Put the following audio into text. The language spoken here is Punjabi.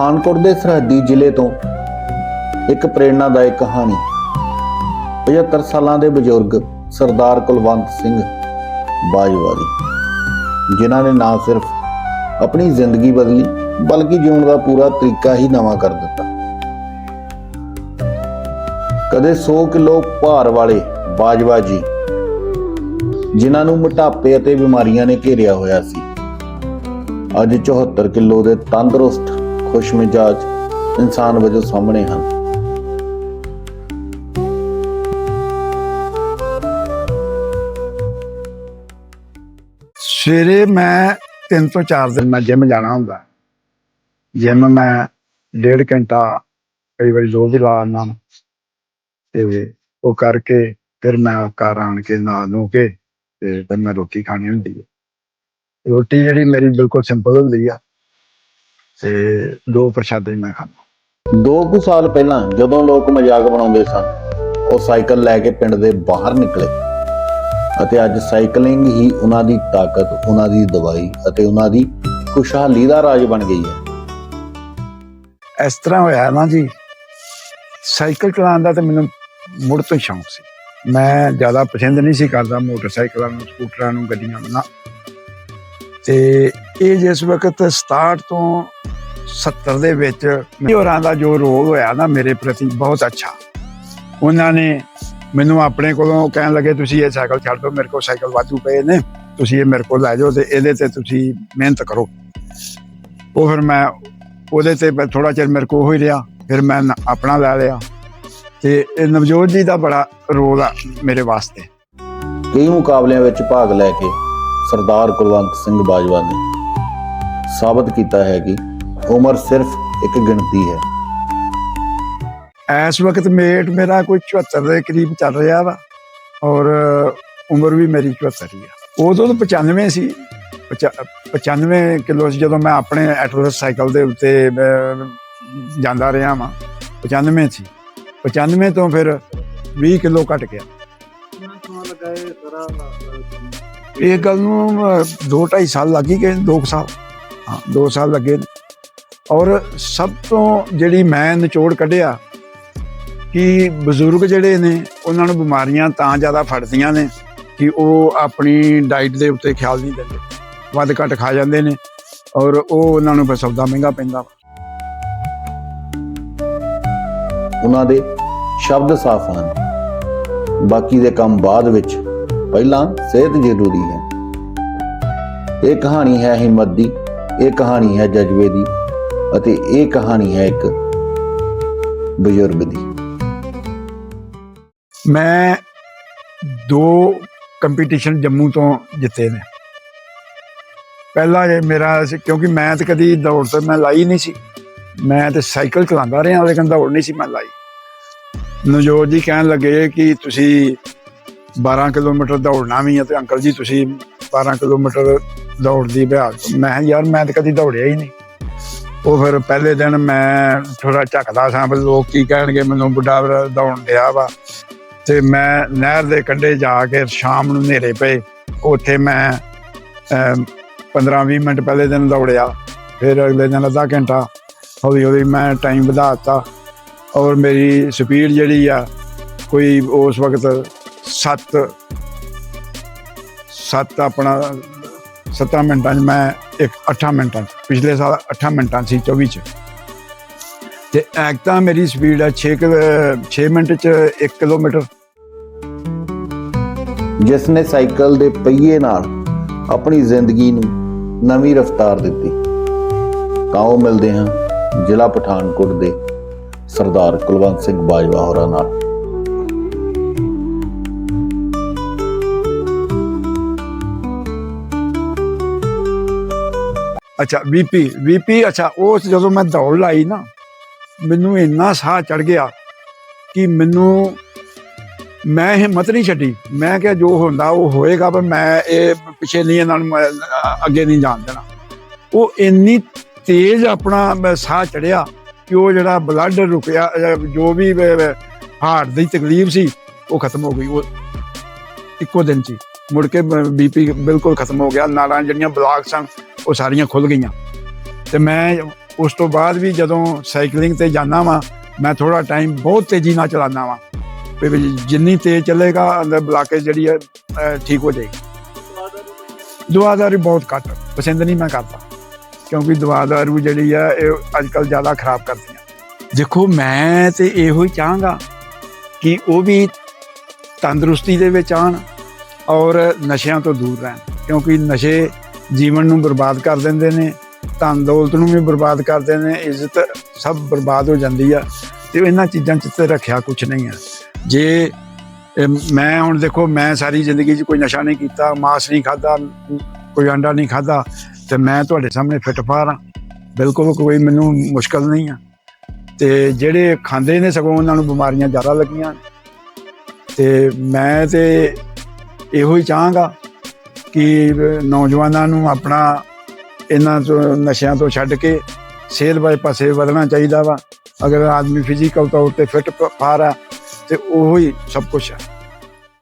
ਪਠਾਨਕੋਟ ਦੇ ਸਰਹੱਦੀ ਜ਼ਿਲ੍ਹੇ ਤੋਂ ਇੱਕ ਪ੍ਰੇਰਣਾਦਾਇਕ ਕਹਾਣੀ। 75 ਸਾਲਾਂ ਦੇ ਬਜ਼ੁਰਗ ਸਰਦਾਰ ਕੁਲਵੰਤ ਸਿੰਘ ਬਾਜਵਾ ਦੀ, ਜਿਨ੍ਹਾਂ ਨੇ ਨਾ ਸਿਰਫ ਆਪਣੀ ਜ਼ਿੰਦਗੀ ਬਦਲੀ, ਬਲਕਿ ਜਿਉਣ ਦਾ ਪੂਰਾ ਤਰੀਕਾ ਹੀ ਨਵਾਂ ਕਰ ਦਿੱਤਾ। ਕਦੇ 100 ਕਿਲੋ ਭਾਰ ਵਾਲੇ ਬਾਜਵਾ ਜੀ, ਜਿਨ੍ਹਾਂ ਨੂੰ ਮੋਟਾਪੇ ਅਤੇ ਬਿਮਾਰੀਆਂ ਨੇ ਘੇਰਿਆ ਹੋਇਆ ਸੀ, ਅੱਜ 74 ਕਿਲੋ ਦੇ ਤੰਦਰੁਸਤ ਖੁਸ਼ਮਿਜਾਜ ਇਨਸਾਨ ਵਜੋਂ ਸਾਹਮਣੇ ਹਨ। ਸਵੇਰੇ ਮੈਂ 3 ਤੋਂ 4 ਦਿਨ ਮੈਂ ਜਿਮ ਜਾਣਾ ਹੁੰਦਾ। ਜਿਮ ਮੈਂ ਡੇਢ ਘੰਟਾ ਕਈ ਵਾਰੀ ਦੋ ਵੀ ਲਾ ਆਉਂਦਾ ਤੇ ਉਹ ਕਰਕੇ ਫਿਰ ਮੈਂ ਘਰ ਆਣ ਕੇ ਨਹਾ ਨੂੰ ਕੇ ਤੇ ਫਿਰ ਮੈਂ ਰੋਟੀ ਖਾਣੀ ਹੁੰਦੀ ਹੈ। ਰੋਟੀ ਜਿਹੜੀ ਮੇਰੀ ਬਿਲਕੁਲ ਸਿੰਪਲ ਹੁੰਦੀ ਆ। ਤੇ ਦੋ ਪ੍ਰਸ਼ਾਦੇ ਮੈਂ ਖਾਂਦਾ। ਦੋ ਕੁ ਸਾਲ ਪਹਿਲਾਂ ਜਦੋਂ ਲੋਕ ਮਜ਼ਾਕ ਬਣਾਉਂਦੇ ਸਨ ਉਹ ਸਾਈਕਲ ਲੈ ਕੇ ਪਿੰਡ ਦੇ ਬਾਹਰ ਨਿਕਲੇ ਅਤੇ ਅੱਜ ਸਾਈਕਲਿੰਗ ਹੀ ਉਹਨਾਂ ਦੀ ਤਾਕਤ ਉਹਨਾਂ ਦੀ ਦਵਾਈ ਅਤੇ ਉਹਨਾਂ ਦੀ ਖੁਸ਼ਹਾਲੀ ਦਾ ਰਾਜ ਬਣ ਗਈ ਹੈ। ਇਸ ਤਰ੍ਹਾਂ ਹੋਇਆ ਨਾ ਜੀ ਸਾਈਕਲ ਚਲਾਉਣ ਦਾ ਤੇ ਮੈਨੂੰ ਮੁੜ ਤੋਂ ਸ਼ੌਂਕ ਸੀ। ਮੈਂ ਜ਼ਿਆਦਾ ਪਸੰਦ ਨਹੀਂ ਸੀ ਕਰਦਾ ਮੋਟਰਸਾਈਕਲਾਂ ਨੂੰ ਸਕੂਟਰਾਂ ਨੂੰ ਗੱਡੀਆਂ ਨੂੰ ਨਾ। ਤੇ ਇਹ ਜਿਸ ਵਕਤ 67 ਤੋਂ 70 ਦੇ ਵਿੱਚ ਹੋਰਾਂ ਦਾ ਜੋ ਰੋਲ ਹੋਇਆ ਨਾ ਮੇਰੇ ਪ੍ਰਤੀ ਬਹੁਤ ਅੱਛਾ। ਉਹਨਾਂ ਨੇ ਮੈਨੂੰ ਆਪਣੇ ਕੋਲੋਂ ਕਹਿਣ ਲੱਗੇ, ਤੁਸੀਂ ਇਹ ਸਾਈਕਲ ਛੱਡ ਦਿਓ, ਮੇਰੇ ਕੋਲ ਸਾਈਕਲ ਵਾਧੂ ਪਏ ਨੇ, ਤੁਸੀਂ ਇਹ ਮੇਰੇ ਕੋਲ ਲੈ ਜਾਓ ਤੇ ਇਹਦੇ ਤੇ ਤੁਸੀਂ ਮਿਹਨਤ ਕਰੋ। ਉਹ ਫਿਰ ਮੈਂ ਉਹਦੇ ਤੇ ਥੋੜਾ ਚਿਰ ਮੇਰੇ ਕੋਲ ਹੋ ਹੀ ਰਿਹਾ, ਫਿਰ ਮੈਂ ਆਪਣਾ ਲੈ ਲਿਆ ਤੇ ਇਹ ਨਵਜੋਤ ਜੀ ਦਾ ਬੜਾ ਰੋਲ ਆ ਮੇਰੇ ਵਾਸਤੇ। ਕਈ ਮੁਕਾਬਲਿਆਂ ਵਿੱਚ ਭਾਗ ਲੈ ਕੇ ਸਰਦਾਰ ਕੁਲਵੰਤ ਸਿੰਘ ਬਾਜਵਾ ਨੇ ਸਾਬਤ ਕੀਤਾ ਹੈ ਕਿ ਉਮਰ ਸਿਰਫ ਇੱਕ ਗਿਣਤੀ ਹੈ। ਇਸ ਵਕਤ ਮੇਟ ਮੇਰਾ ਕੋਈ 74 ਦੇ ਕਰੀਬ ਚੱਲ ਰਿਹਾ ਵਾ ਔਰ ਉਮਰ ਵੀ ਮੇਰੀ 74 ਆ। ਉਦੋਂ ਤਾਂ 95 ਸੀ। ਪਚਾ- 95 ਕਿਲੋ ਸੀ ਜਦੋਂ ਮੈਂ ਆਪਣੇ ਐਟਲਸ ਸਾਈਕਲ ਦੇ ਉੱਤੇ ਜਾਂਦਾ ਰਿਹਾ ਵਾਂ। 95 ਸੀ। 95 ਤੋਂ ਫਿਰ 20 ਕਿਲੋ ਘਟ ਗਿਆ। ਇਹ ਗੱਲ ਨੂੰ 2.5 ਸਾਲ ਲੱਗ ਹੀ ਗਏ 2 ਸਾਲ। ਹਾਂ 2 ਸਾਲ ਲੱਗੇ। ਔਰ ਸਭ ਤੋਂ ਜਿਹੜੀ ਮੈਂ ਨਿਚੋੜ ਕੱਢਿਆ ਕਿ ਬਜ਼ੁਰਗ ਜਿਹੜੇ ਨੇ, ਉਹਨਾਂ ਨੂੰ ਬਿਮਾਰੀਆਂ ਤਾਂ ਜ਼ਿਆਦਾ ਫੜਦੀਆਂ ਨੇ ਕਿ ਉਹ ਆਪਣੀ ਡਾਈਟ ਦੇ ਉੱਤੇ ਖਿਆਲ ਨਹੀਂ ਦਿੰਦੇ। ਵੱਧ ਘੱਟ ਖਾ ਜਾਂਦੇ ਨੇ ਔਰ ਉਹ ਉਹਨਾਂ ਨੂੰ ਫਿਰ ਸੌਦਾ ਮਹਿੰਗਾ ਪੈਂਦਾ ਉਹਨਾਂ ਦੇ ਸ਼ਬਦ ਸਾਫ਼ ਹਨ। ਬਾਕੀ ਦੇ ਕੰਮ ਬਾਅਦ ਵਿੱਚ ਪਹਿਲਾਂ ਸਿਹਤ ਜ਼ਰੂਰੀ ਹੈ। ਇਹ ਕਹਾਣੀ ਹੈ ਹਿੰਮਤ ਦੀ, ਇਹ ਕਹਾਣੀ ਹੈ ਜਜ਼ਬੇ ਦੀ। ਅਤੇ ਇਹ ਕਹਾਣੀ ਹੈ ਇੱਕ ਬਜ਼ੁਰਗ ਦੀ। ਮੈਂ ਦੋ ਕੰਪੀਟੀਸ਼ਨ ਜੰਮੂ ਤੋਂ ਜਿੱਤੇ ਨੇ। ਪਹਿਲਾ ਇਹ ਮੇਰਾ ਸੀ ਕਿਉਂਕਿ ਮੈਂ ਤਾਂ ਕਦੀ ਦੌੜ ਤੇ ਮੈਂ ਲਾਈ ਨਹੀਂ ਸੀ। ਮੈਂ ਤੇ ਸਾਈਕਲ ਚਲਾਉਂਦਾ ਰਿਹਾ ਲੇਕਿਨ ਦੌੜ ਨਹੀਂ ਸੀ ਮੈਂ ਲਾਈ। ਨਵਜੋਤ ਜੀ ਕਹਿਣ ਲੱਗੇ ਕਿ ਤੁਸੀਂ 12 ਕਿਲੋਮੀਟਰ ਦੌੜਨਾ ਵੀ ਹੈ ਤੇ ਅੰਕਲ ਜੀ ਤੁਸੀਂ 12 ਕਿਲੋਮੀਟਰ ਦੌੜ ਦੀ ਅਭਿਆਸ ਮੈਂ ਯਾਰ ਮੈਂ ਤਾਂ ਕਦੀ ਦੌੜਿਆ ਹੀ ਨਹੀਂ। ਉਹ ਫਿਰ ਪਹਿਲੇ ਦਿਨ ਮੈਂ ਥੋੜਾ ਝਕਦਾ ਸਾਂ ਵੀ ਲੋਕ ਕੀ ਕਹਿਣਗੇ, ਮੈਨੂੰ ਬੁੱਢਾ ਵੀਰ ਦੌੜਨ ਡਿਆ ਵਾ। ਤੇ ਮੈਂ ਨਹਿਰ ਦੇ ਕੰਢੇ ਜਾ ਕੇ ਸ਼ਾਮ ਨੂੰ ਹਨੇਰੇ ਪਏ। ਉੱਥੇ ਮੈਂ 15-20 ਮਿੰਟ ਪਹਿਲੇ ਦਿਨ ਦੌੜਿਆ। ਫਿਰ ਅਗਲੇ ਦਿਨ ਅੱਧਾ ਘੰਟਾ ਹੌਲੀ ਹੌਲੀ ਮੈਂ ਟਾਈਮ ਵਧਾਤਾ ਔਰ ਮੇਰੀ ਸਪੀਡ ਜਿਹੜੀ ਆ, ਕੋਈ ਉਸ ਵਕਤ 7 7 ਆਪਣਾ 7 ਮਿੰਟਾਂ 'ਚ ਮੈਂ ਇੱਕ 8 ਮਿੰਟਾਂ 'ਚ, ਪਿਛਲੇ ਸਾਲ 8 ਮਿੰਟਾਂ ਸੀ 24 'ਚ। ਤੇ ਐਕਟਾ ਮੇਰੀ ਸਪੀਡ ਹੈ 6 6 ਮਿੰਟ 'ਚ 1 ਕਿਲੋਮੀਟਰ। ਜਿਸ ਨੇ ਸਾਈਕਲ ਦੇ ਪਹੀਏ ਨਾਲ ਆਪਣੀ ਜ਼ਿੰਦਗੀ ਨੂੰ ਨਵੀਂ ਰਫ਼ਤਾਰ ਦਿੱਤੀ, ਤਾਂ ਉਹ ਮਿਲਦੇ ਹਾਂ ਜ਼ਿਲ੍ਹਾ ਪਠਾਨਕੋਟ ਦੇ ਸਰਦਾਰ ਕੁਲਵੰਤ ਸਿੰਘ ਬਾਜਵਾ ਹੋਰਾਂ ਨਾਲ। ਅੱਛਾ ਵੀਪੀ ਵੀਪੀ ਅੱਛਾ, ਉਸ ਜਦੋਂ ਮੈਂ ਦੌੜ ਲਾਈ ਨਾ, ਮੈਨੂੰ ਇੰਨਾ ਸਾਹ ਚੜ ਗਿਆ ਕਿ ਮੈਨੂੰ, ਮੈਂ ਹਿੰਮਤ ਨਹੀਂ ਛੱਡੀ। ਮੈਂ ਕਿਹਾ ਜੋ ਹੁੰਦਾ ਉਹ ਹੋਏਗਾ, ਪਰ ਮੈਂ ਇਹ ਪਿੱਛੇ ਨਹੀਂ ਇਹਨਾਂ ਨੂੰ ਅੱਗੇ ਨਹੀਂ ਜਾਣ ਦੇਣਾ। ਉਹ ਇੰਨੀ ਤੇਜ਼ ਆਪਣਾ ਸਾਹ ਚੜਿਆ ਕਿ ਉਹ ਜਿਹੜਾ ਬਲੱਡ ਰੁਕਿਆ ਜੋ ਵੀ ਹਾਰਟ ਦੀ ਤਕਲੀਫ ਸੀ, ਉਹ ਖਤਮ ਹੋ ਗਈ। ਉਹ ਇੱਕੋ ਦਿਨ 'ਚ ਹੀ। ਮੁੜ ਕੇ ਬੀਪੀ ਬਿਲਕੁਲ ਖਤਮ ਹੋ ਗਿਆ। ਨਾੜਾਂ ਜਿਹੜੀਆਂ ਬਲਾਕ ਸਨ ਉਹ ਸਾਰੀਆਂ ਖੁੱਲ ਗਈਆਂ। ਤੇ ਮੈਂ ਉਸ ਤੋਂ ਬਾਅਦ ਵੀ ਜਦੋਂ ਸਾਈਕਲਿੰਗ ਤੇ ਜਾਂਦਾ ਵਾਂ, ਮੈਂ ਥੋੜਾ ਟਾਈਮ ਬਹੁਤ ਤੇਜ਼ੀ ਨਾਲ ਚਲਾਉਂਦਾ ਵਾਂ। ਵੀ ਜਿੰਨੀ ਤੇਜ਼ ਚੱਲੇਗਾ, ਅੰਦਰ ਬਲਾਕੇਜ ਜਿਹੜੀ ਹੈ ਠੀਕ ਹੋ ਜਾਏਗੀ। ਦੁਆਦਾਰੀ ਬਹੁਤ ਘੱਟ, ਪਸੰਦ ਨਹੀਂ ਮੈਂ ਕਰਦਾ। ਕਿਉਂਕਿ ਦੁਆਦਾਰੂ ਜਿਹੜੀ ਆ ਇਹ ਅੱਜ ਕੱਲ ਜ਼ਿਆਦਾ ਖਰਾਬ ਕਰਦੀ ਕਰਦੀਆਂ ਦੇਖੋ, ਮੈਂ ਤੇ ਇਹੋ ਹੀ ਚਾਹਾਂਗਾ ਕਿ ਉਹ ਵੀ ਤੰਦਰੁਸਤੀ ਦੇ ਵਿੱਚ ਆਣ ਔਰ ਨਸ਼ਿਆਂ ਤੋਂ ਦੂਰ ਰਹਿਣ। ਕਿਉਂਕਿ ਨਸ਼ੇ ਜੀਵਨ ਨੂੰ ਬਰਬਾਦ ਕਰ ਦਿੰਦੇ ਨੇ, ਧਨ ਦੌਲਤ ਨੂੰ ਵੀ ਬਰਬਾਦ ਕਰਦੇ ਨੇ, ਇੱਜ਼ਤ ਸਭ ਬਰਬਾਦ ਹੋ ਜਾਂਦੀ ਆ ਤੇ ਇਹਨਾਂ ਚੀਜ਼ਾਂ 'ਚ ਤੇ ਰੱਖਿਆ ਕੁਝ ਨਹੀਂ ਆ। ਜੇ ਮੈਂ ਹੁਣ ਦੇਖੋ, ਮੈਂ ਸਾਰੀ ਜ਼ਿੰਦਗੀ 'ਚ ਕੋਈ ਨਸ਼ਾ ਨਹੀਂ ਕੀਤਾ, ਮਾਸ ਨਹੀਂ ਖਾਦਾ ਕੋਈ ਅੰਡਾ ਨਹੀਂ ਖਾਦਾ ਤੇ ਮੈਂ ਤੁਹਾਡੇ ਸਾਹਮਣੇ ਫਿੱਟ ਫਾਰ ਆ। ਬਿਲਕੁਲ ਕੋਈ ਮੈਨੂੰ ਮੁਸ਼ਕਲ ਨਹੀਂ ਆ। ਤੇ ਜਿਹੜੇ ਖਾਂਦੇ ਨੇ ਸਗੋਂ ਉਹਨਾਂ ਨੂੰ ਬਿਮਾਰੀਆਂ ਜ਼ਿਆਦਾ ਲੱਗੀਆਂ। ਤੇ ਮੈਂ ਤੇ ਇਹੋ ਹੀ ਚਾਹਾਂਗਾ ਕਿ ਨੌਜਵਾਨਾਂ ਨੂੰ ਆਪਣਾ ਇਹਨਾਂ ਤੋਂ, ਨਸ਼ਿਆਂ ਤੋਂ ਛੱਡ ਕੇ ਸਿਹਤ ਵਾਲੇ ਪਾਸੇ ਵਧਣਾ ਚਾਹੀਦਾ ਵਾ। ਅਗਰ ਆਦਮੀ ਫਿਜ਼ੀਕਲ ਤੌਰ ਤੇ ਫਿੱਟ ਫਾਰ ਆ, ਤੇ ਉਹੋ ਹੀ ਸਭ ਕੁਝ ਹੈ